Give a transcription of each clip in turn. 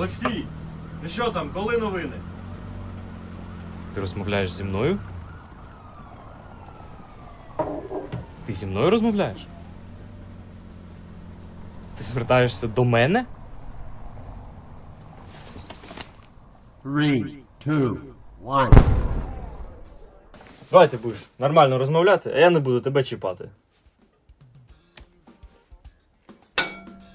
Олексій, ну що там, коли новини? Ти розмовляєш зі мною? Ти зі мною розмовляєш? Ти звертаєшся до мене? Three, two, one. Давай ти будеш нормально розмовляти, а я не буду тебе чіпати.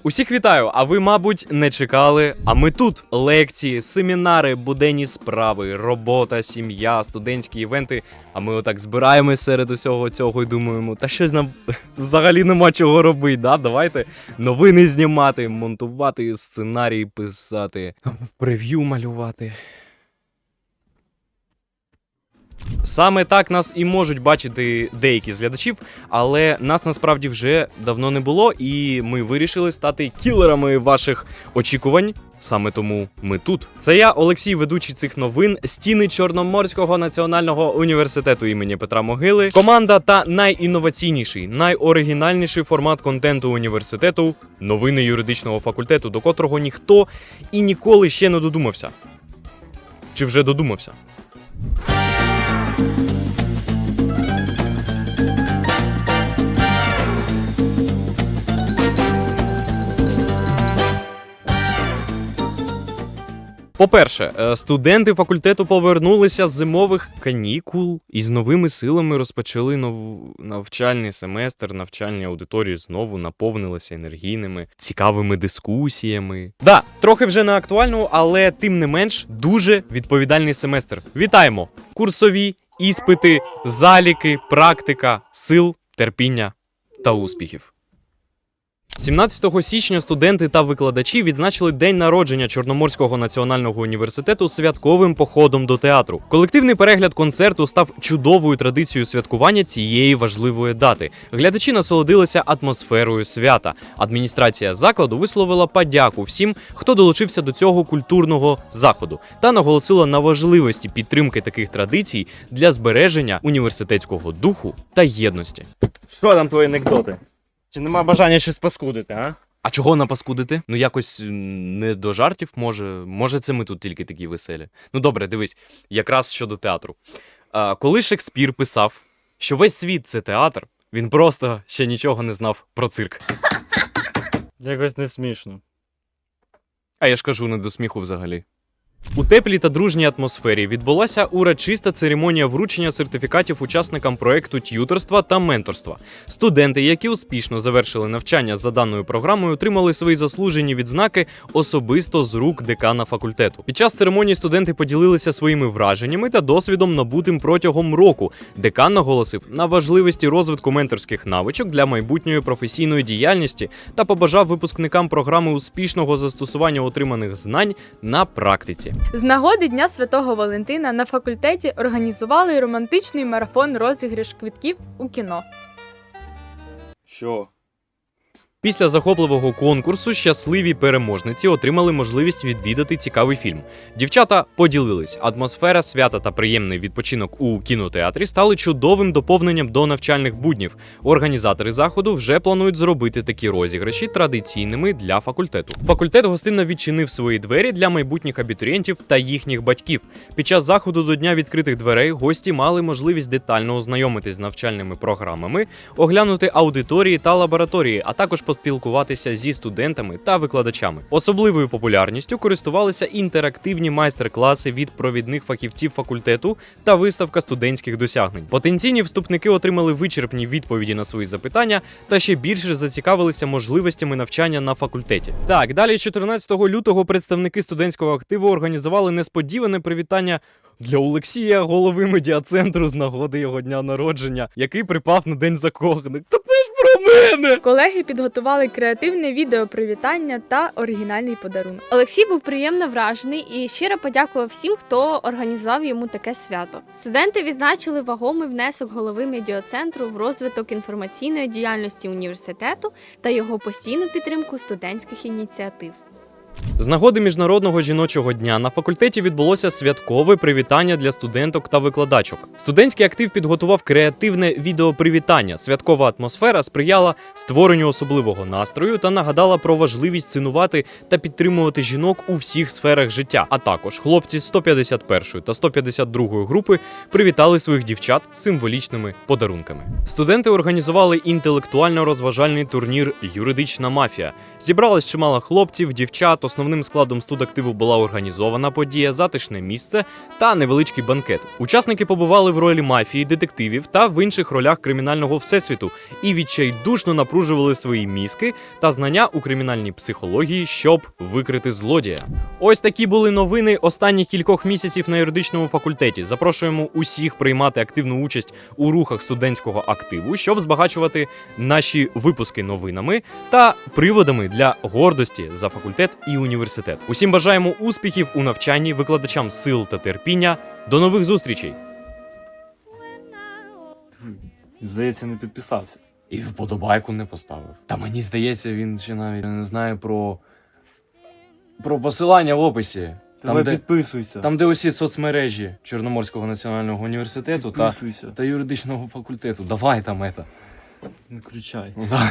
Усіх вітаю! А ви, мабуть, не чекали. А ми тут лекції, семінари, буденні справи, робота, сім'я, студентські івенти. А ми отак збираємось серед усього цього і думаємо, та щось нам взагалі нема чого робити. Да? Давайте новини знімати, монтувати, сценарії писати, прев'ю малювати. Саме так нас і можуть бачити деякі з глядачів, але нас насправді вже давно не було, і ми вирішили стати кілерами ваших очікувань. Саме тому ми тут. Це я, Олексій, ведучий цих новин, стіни Чорноморського національного університету імені Петра Могили. Команда та найінноваційніший, найоригінальніший формат контенту університету новини юридичного факультету, до котрого ніхто і ніколи ще не додумався. Чи вже додумався? По-перше, е, студенти факультету повернулися з зимових канікул і з новими силами розпочали нов... навчальний семестр. Навчальні аудиторії знову наповнилися енергійними, цікавими дискусіями. Да, трохи вже не актуально, але тим не менш дуже відповідальний семестр. Вітаємо! Курсові, іспити, заліки, практика, сил, терпіння та успіхів. 17 січня студенти та викладачі відзначили день народження Чорноморського національного університету святковим походом до театру. Колективний перегляд концерту став чудовою традицією святкування цієї важливої дати. Глядачі насолодилися атмосферою свята. Адміністрація закладу висловила подяку всім, хто долучився до цього культурного заходу, та наголосила на важливості підтримки таких традицій для збереження університетського духу та єдності. Що там твої анекдоти? Чи нема бажання щось паскудити, а? А чого напаскудити? Ну якось м, не до жартів, може. Може, це ми тут тільки такі веселі. Ну добре, дивись, якраз щодо театру. А, коли Шекспір писав, що весь світ це театр, він просто ще нічого не знав про цирк. Якось не смішно. А я ж кажу не до сміху взагалі. У теплій та дружній атмосфері відбулася урочиста церемонія вручення сертифікатів учасникам проекту т'юторства та менторства. Студенти, які успішно завершили навчання за даною програмою, отримали свої заслужені відзнаки особисто з рук декана факультету. Під час церемонії студенти поділилися своїми враженнями та досвідом набутим протягом року. Декан наголосив на важливості розвитку менторських навичок для майбутньої професійної діяльності та побажав випускникам програми успішного застосування отриманих знань на практиці. З нагоди Дня Святого Валентина на факультеті організували романтичний марафон розіграш квитків у кіно. Що? Після захопливого конкурсу щасливі переможниці отримали можливість відвідати цікавий фільм. Дівчата поділились. Атмосфера свята та приємний відпочинок у кінотеатрі стали чудовим доповненням до навчальних буднів. Організатори заходу вже планують зробити такі розіграші традиційними для факультету. Факультет гостинно відчинив свої двері для майбутніх абітурієнтів та їхніх батьків. Під час заходу до дня відкритих дверей гості мали можливість детально ознайомитись з навчальними програмами, оглянути аудиторії та лабораторії, а також поспілкуватися зі студентами та викладачами. Особливою популярністю користувалися інтерактивні майстер-класи від провідних фахівців факультету та виставка студентських досягнень. Потенційні вступники отримали вичерпні відповіді на свої запитання та ще більше зацікавилися можливостями навчання на факультеті. Так, далі 14 лютого представники студентського активу організували несподіване привітання для Олексія, голови медіа-центру з нагоди його дня народження, який припав на день закоханих. Та це про мене! Колеги підготували креативне відео привітання та оригінальний подарунок. Олексій був приємно вражений і щиро подякував всім, хто організував йому таке свято. Студенти відзначили вагомий внесок голови медіоцентру в розвиток інформаційної діяльності університету та його постійну підтримку студентських ініціатив. З нагоди міжнародного жіночого дня на факультеті відбулося святкове привітання для студенток та викладачок. Студентський актив підготував креативне відеопривітання. Святкова атмосфера сприяла створенню особливого настрою та нагадала про важливість цінувати та підтримувати жінок у всіх сферах життя. А також хлопці 151 та 152 групи привітали своїх дівчат символічними подарунками. Студенти організували інтелектуально-розважальний турнір Юридична мафія. Зібралось чимало хлопців, дівчат. Основним складом студактиву була організована подія, затишне місце та невеличкий банкет. Учасники побували в ролі мафії, детективів та в інших ролях кримінального всесвіту і відчайдушно напружували свої мізки та знання у кримінальній психології, щоб викрити злодія. Ось такі були новини останніх кількох місяців на юридичному факультеті. Запрошуємо усіх приймати активну участь у рухах студентського активу, щоб збагачувати наші випуски новинами та приводами для гордості за факультет і університет. Усім бажаємо успіхів у навчанні, викладачам сил та терпіння. До нових зустрічей! Здається, не підписався. І вподобайку не поставив. Та мені здається, він ще навіть не знає про. про посилання в описі. Давай де- підписуйся. Там, де усі соцмережі Чорноморського національного університету та, Підписуйся. та юридичного факультету. Давай там это. Не включай. Да.